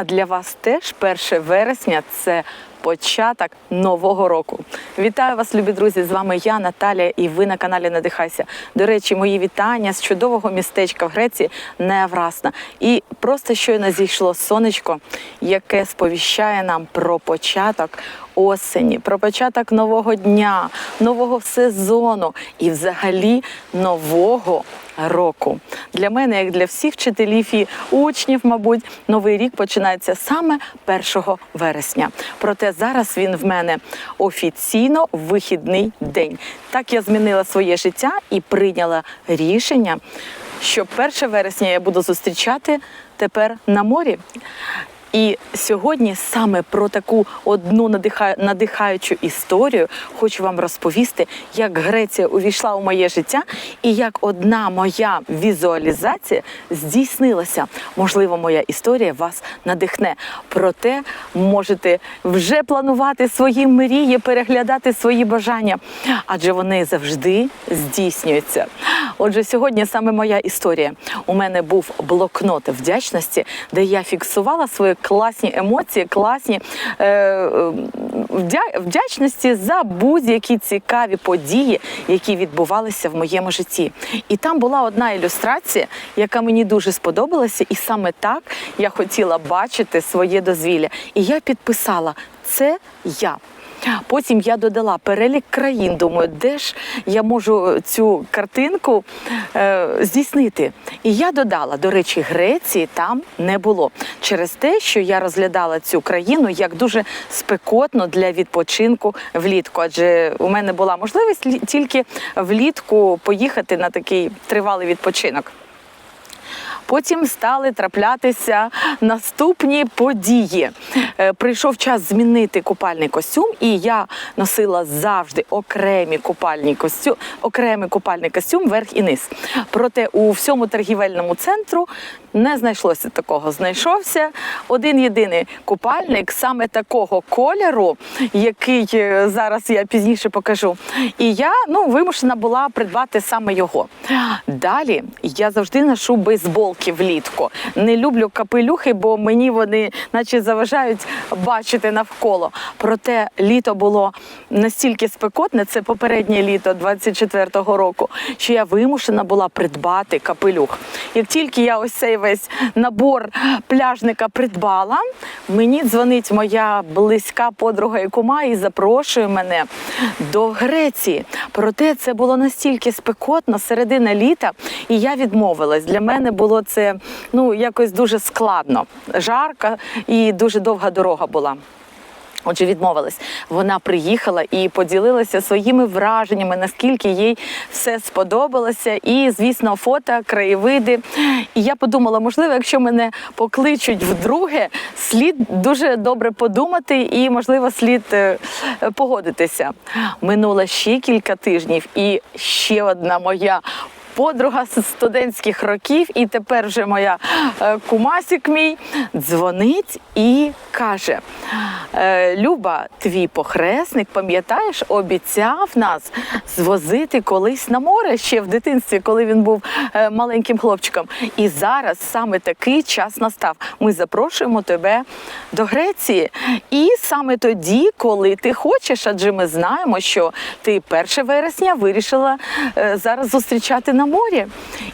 А для вас теж 1 вересня це початок нового року. Вітаю вас, любі друзі! З вами я, Наталія, і ви на каналі Надихайся. До речі, мої вітання з чудового містечка в Греції Неаврасна. І просто щойно зійшло сонечко, яке сповіщає нам про початок осені, про початок нового дня, нового сезону і взагалі нового року. Для мене, як для всіх вчителів і учнів, мабуть, новий рік починається саме 1 вересня. Проте зараз він в мене офіційно вихідний день. Так я змінила своє життя і прийняла рішення, що 1 вересня я буду зустрічати тепер на морі. І сьогодні саме про таку одну надихаючу історію хочу вам розповісти, як Греція увійшла у моє життя і як одна моя візуалізація здійснилася. Можливо, моя історія вас надихне. Проте можете вже планувати свої мрії, переглядати свої бажання, адже вони завжди здійснюються. Отже, сьогодні саме моя історія. У мене був блокнот вдячності, де я фіксувала свої класні емоції, класні е, е, вдячності за будь-які цікаві події, які відбувалися в моєму житті. І там була одна ілюстрація, яка мені дуже сподобалася, і саме так я хотіла бачити своє дозвілля. І я підписала це я. Потім я додала перелік країн. Думаю, де ж я можу цю картинку е, здійснити. І я додала, до речі, Греції там не було через те, що я розглядала цю країну як дуже спекотно для відпочинку влітку. Адже у мене була можливість тільки влітку поїхати на такий тривалий відпочинок. Потім стали траплятися наступні події. Е, Прийшов час змінити купальний костюм, і я носила завжди окремі купальні костюм, окремий купальний костюм верх і низ. Проте у всьому торгівельному центру не знайшлося такого. Знайшовся один єдиний купальник саме такого кольору, який е, зараз я пізніше покажу. І я ну вимушена була придбати саме його. Далі я завжди ношу бейсболки влітку. Не люблю капелюхи, бо мені вони, наче, заважають бачити навколо. Проте літо було настільки спекотне, це попереднє літо 24-го року, що я вимушена була придбати капелюх. Як тільки я ось цей весь набор пляжника придбала, мені дзвонить моя близька подруга і кума і запрошує мене до Греції. Проте це було настільки спекотно, середина літа, і я відмовилась. Для мене було це ну якось дуже складно, жарко і дуже довга дорога була. Отже, відмовилась. Вона приїхала і поділилася своїми враженнями, наскільки їй все сподобалося. І, звісно, фото, краєвиди. І я подумала, можливо, якщо мене покличуть вдруге, слід дуже добре подумати і, можливо, слід е, погодитися. Минуло ще кілька тижнів, і ще одна моя. Подруга з студентських років, і тепер вже моя е, кумасік мій дзвонить і каже: «Е, Люба, твій похресник, пам'ятаєш, обіцяв нас звозити колись на море ще в дитинстві, коли він був е, маленьким хлопчиком. І зараз саме такий час настав. Ми запрошуємо тебе до Греції. І саме тоді, коли ти хочеш, адже ми знаємо, що ти 1 вересня вирішила зараз зустрічати на морі.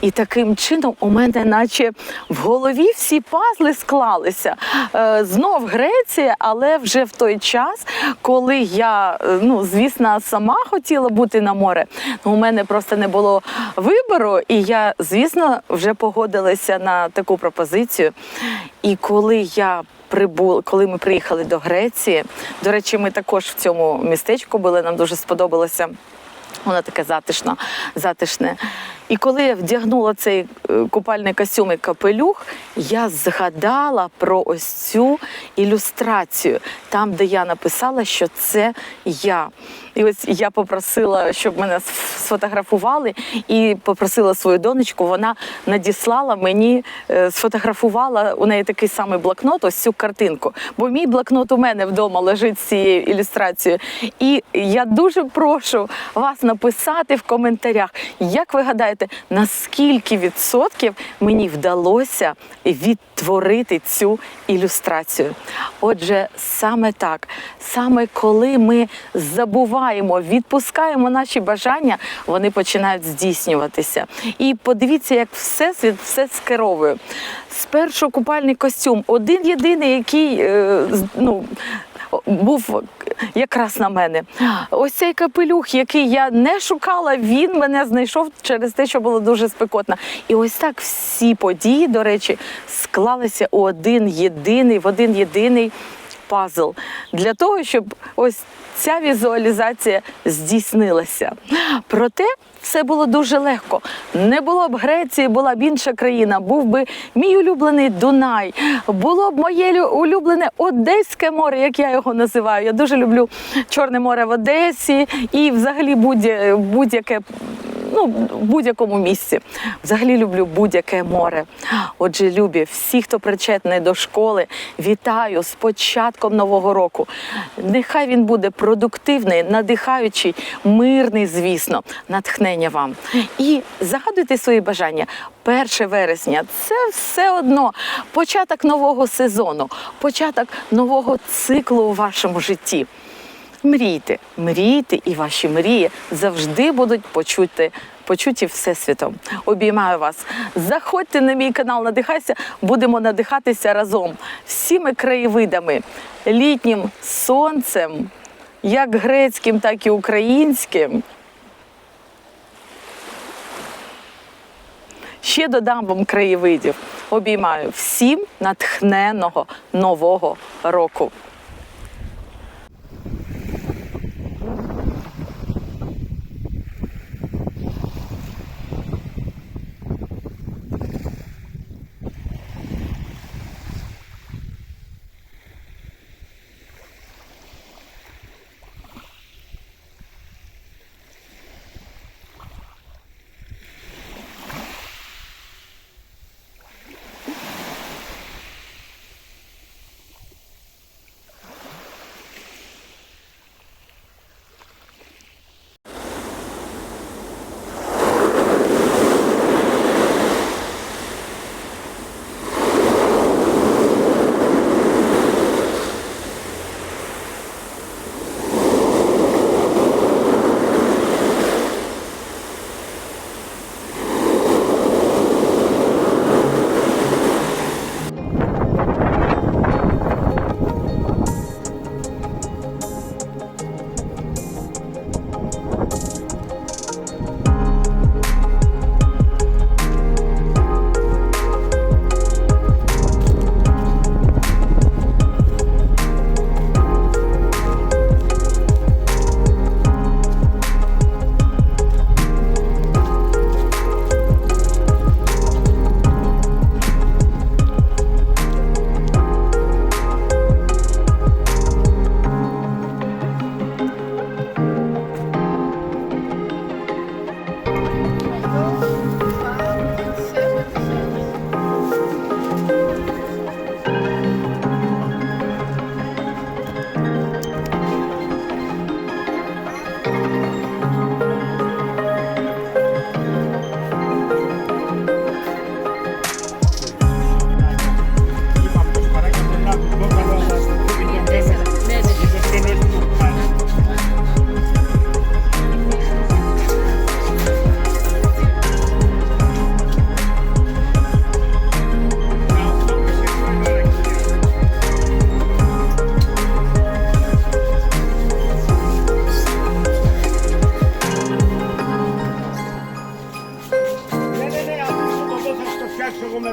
І таким чином у мене, наче в голові всі пазли склалися. Е, Знов Греція, але вже в той час, коли я, е, ну звісно, сама хотіла бути на море. Ну, у мене просто не було вибору, і я, звісно, вже погодилася на таку пропозицію. І коли я прибула, коли ми приїхали до Греції, до речі, ми також в цьому містечку були, нам дуже сподобалося. Воно таке затишно, затишне. І коли я вдягнула цей е, купальний костюм і капелюх, я згадала про ось цю ілюстрацію, там, де я написала, що це я. І ось я попросила, щоб мене сфотографували, і попросила свою донечку. Вона надіслала мені, е, сфотографувала у неї такий самий блокнот, ось цю картинку. Бо мій блокнот у мене вдома лежить з цією ілюстрацією. І я дуже прошу вас написати в коментарях, як ви гадаєте, уявити, наскільки відсотків мені вдалося відтворити цю ілюстрацію. Отже, саме так, саме коли ми забуваємо, відпускаємо наші бажання, вони починають здійснюватися. І подивіться, як всесвіт все скеровує. Спершу купальний костюм, один єдиний, який е, ну, був якраз на мене. Ось цей капелюх, який я не шукала, він мене знайшов через те, що було дуже спекотно. І ось так всі події, до речі, склалися у один єдиний, в один єдиний пазл для того, щоб ось ця візуалізація здійснилася. Проте все було дуже легко. Не було б Греції, була б інша країна, був би мій улюблений Дунай, було б моє улюблене Одеське море, як я його називаю. Я дуже люблю Чорне море в Одесі і взагалі будь- будь-яке ну, в будь-якому місці. Взагалі люблю будь-яке море. Отже, любі, всі, хто причетний до школи, вітаю з початком нового року. Нехай він буде продуктивний, надихаючий, мирний, звісно, натхнення вам. І загадуйте свої бажання. 1 вересня це все одно початок нового сезону, початок нового циклу у вашому житті. Мрійте, мрійте, і ваші мрії завжди будуть почути. Почуті всесвітом. Обіймаю вас. Заходьте на мій канал Надихайся. Будемо надихатися разом всіми краєвидами, літнім сонцем, як грецьким, так і українським. Ще додам вам краєвидів. Обіймаю всім натхненого нового року.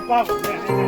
八五年